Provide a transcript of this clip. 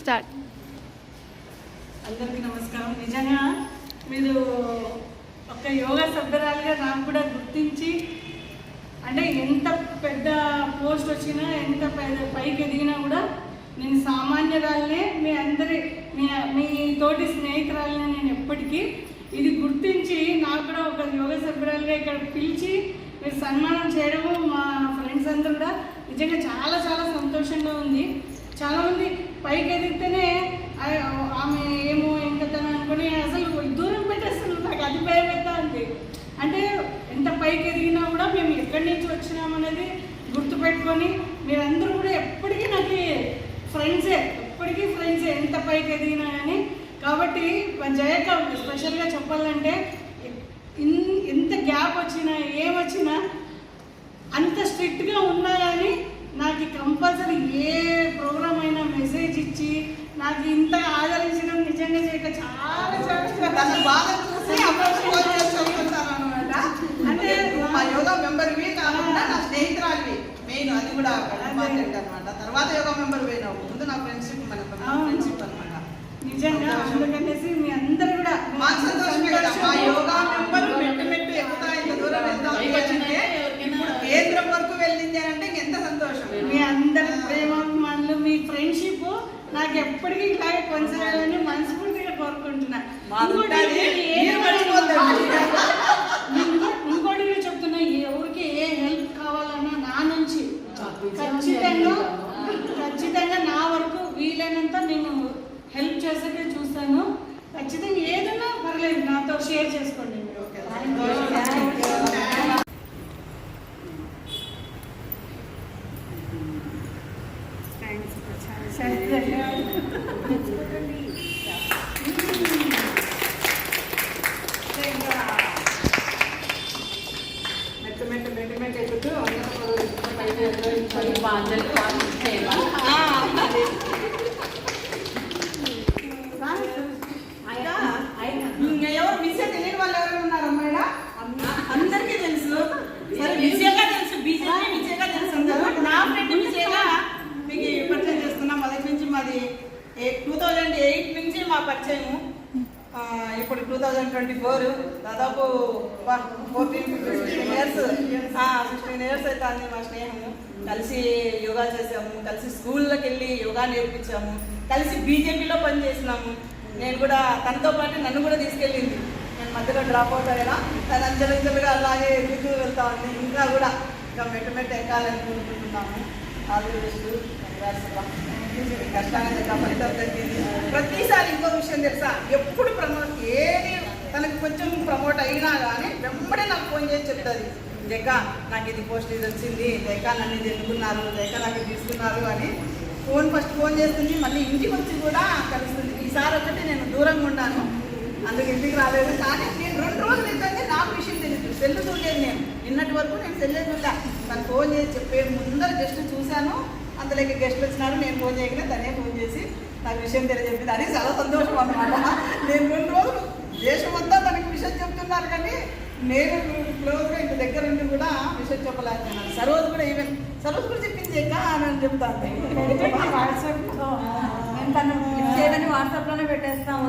Start. అందరికీ నమస్కారం. నిజంగా మీరు ఒక యోగా సభ్యురాలుగా నాకు కూడా గుర్తించి అంటే ఎంత పెద్ద పోస్ట్ వచ్చినా ఎంత పెద్ద పైకి ఎదిగినా కూడా నేను సామాన్యురాలనే మీ అందరి మీ మీ తోటి స్నేహితురాలనే నేను ఎప్పటికీ ఇది గుర్తించి నాకు కూడా ఒక యోగ సభ్యురాలుగా ఇక్కడ పిలిచి మీరు సన్మానం చేయడము మా ఫ్రెండ్స్ అందరూ కూడా నిజంగా చాలా చాలా సంతోషంగా ఉంది. చాలామంది పైకి ఎదిగితేనే ఆమె ఏమో ఎంకతను అనుకుని అసలు దూరం పెట్టేస్తాను నాకు అది భయపెడతా ఉంది అంటే ఎంత పైకి ఎదిగినా కూడా మేము ఎక్కడి నుంచి వచ్చినామనేది గుర్తుపెట్టుకొని మీరందరూ కూడా ఎప్పటికీ నాకు ఫ్రెండ్సే ఎప్పటికీ ఫ్రెండ్సే ఎంత పైకి ఎదిగినా కానీ. కాబట్టి జయక స్పెషల్గా చెప్పాలంటే ఇన్- ఎంత గ్యాప్ వచ్చినా ఏమొచ్చినా అంత స్ట్రిక్ట్గా ఉన్నా కానీ నాకు కంపల్సరీ ఏ ప్రోగ్రామ్ అయినా మెసేజ్ ఇచ్చి నాకు ఇంత ఆదరించడం నిజంగా చేయక చాలా చాలా తన చాలా బాధ చూసి అప్పుడు ఫోన్ చేసి చెప్తుంటాను అనమాట అంటే నువ్వు మా యోగా మెంబర్వి కాకుండా నా స్నేహితురాలివి మెయిన్ అది కూడా ఇంపార్టెంట్ అనమాట తర్వాత యోగా మెంబర్ పోయినావు ముందు నా ఫ్రెండ్షిప్ అనమాట నిజంగా అందుకనేసి మీ అందరు కూడా మాకు సంతోషమే కదా. మా యోగా మెంబర్ మెట్టు మెట్టు ఎక్కుతా ఇంత దూరం వెళ్తా ఇప్పుడు కేంద్రం వరకు వెళ్ళింది అని అంటే ఎంత సంతోషం. మీ అందరి ప్రేమాభిమానులు మీ ఫ్రెండ్షిప్ నాకు ఎప్పటికీ ఇట్లాగే కొనసాగాలని మనస్ఫూర్తిగా కోరుకుంటున్నా మాది ఇంకోటి ఉంటుంది. ఏది మీరు మర్చిపోద్దండి. ఇంకో- ఇంకోటి కూడా చెప్తున్నా ఎవరికి ఏ హెల్ప్ కావాలన్నా నా నుంచి ఖచ్చితంగా ఖచ్చితంగా నా వరకు వీలైనంత నేను హెల్ప్ చేసేకే చూస్తాను ఖచ్చితంగా ఏదైనా పర్లేదు నాతో షేర్ చేసుకోండి మీరు. మెట్టు మెట్టు మెట్టు మెట్టు ఎక్కుతూ అందరం పైకి థౌజండ్ ట్వంటీ ఫోర్ దాదాపు fourteen fifteen years fifteen years అవుతుంది మా స్నేహము. కలిసి యోగా చేసాము కలిసి స్కూల్లోకి వెళ్ళి యోగా నేర్పించాము కలిసి బీజేపీలో పనిచేసినాము. నేను కూడా తనతో పాటు నన్ను కూడా తీసుకెళ్ళింది. నేను మధ్యలో డ్రాప్ అవుట్ అయినా తను అంచెలంచెలుగా అలాగే ఎదుగుతూ వెళ్తా ఉంది. ఇంకా కూడా ఇంకా మెట్టు మెట్టు ఎక్కాలని కోరుకుంటున్నాము. ఆల్ ది ఫలితం ప్రతిసారి ఇంకో విషయం తెలుసా? ఎప్పుడు ప్రమోట్ ఏది తనకి కొంచెం ప్రమోట్ అయినా కానీ వెంబడే నాకు ఫోన్ చేసి చెప్తుంది. లేక నాకు ఇది పోస్ట్ ఇది వచ్చింది. లేక నన్ను ఇది ఎన్నుకున్నారు లేక నాకు ఇది తీసుకున్నారు అని ఫోన్ ఫస్ట్ ఫోన్ చేస్తుంది. మళ్ళీ ఇంటికి వచ్చి కూడా కలుస్తుంది. ఈసారి ఒకటి నేను దూరంగా ఉన్నాను. అందుకు ఇంటికి రాలేదు. కానీ నేను రెండు రోజులు ఏంటంటే నాకు విషయం తెలియదు సెల్లు చూడలేదు నేను. నిన్నటి వరకు నేను సెల్లే చూడలే. తను ఫోన్ చేసి చెప్పే ముందర జస్ట్ చూశాను. అందులోకి గెస్ట్లు వచ్చినారు. నేను ఫోన్ చేయగానే తనే ఫోన్ చేసి నాకు విషయం తెలియజెప్పింది. అది చాలా సంతోషం అన్నమాట. నేను రెండు రోజులు దేశం అంతా తనకి విషయం చెప్తున్నారు కానీ నేను క్లోజ్గా ఇంటి దగ్గర ఉండి కూడా విషయం చెప్పలేకపోయినాను. సరోజ్ కూడా ఈవెన్ సరోజ్ కూడా చెప్పింది ఎక్క అని చెప్తాను వాట్సాప్ వాట్సాప్లోనే పెట్టేస్తాము.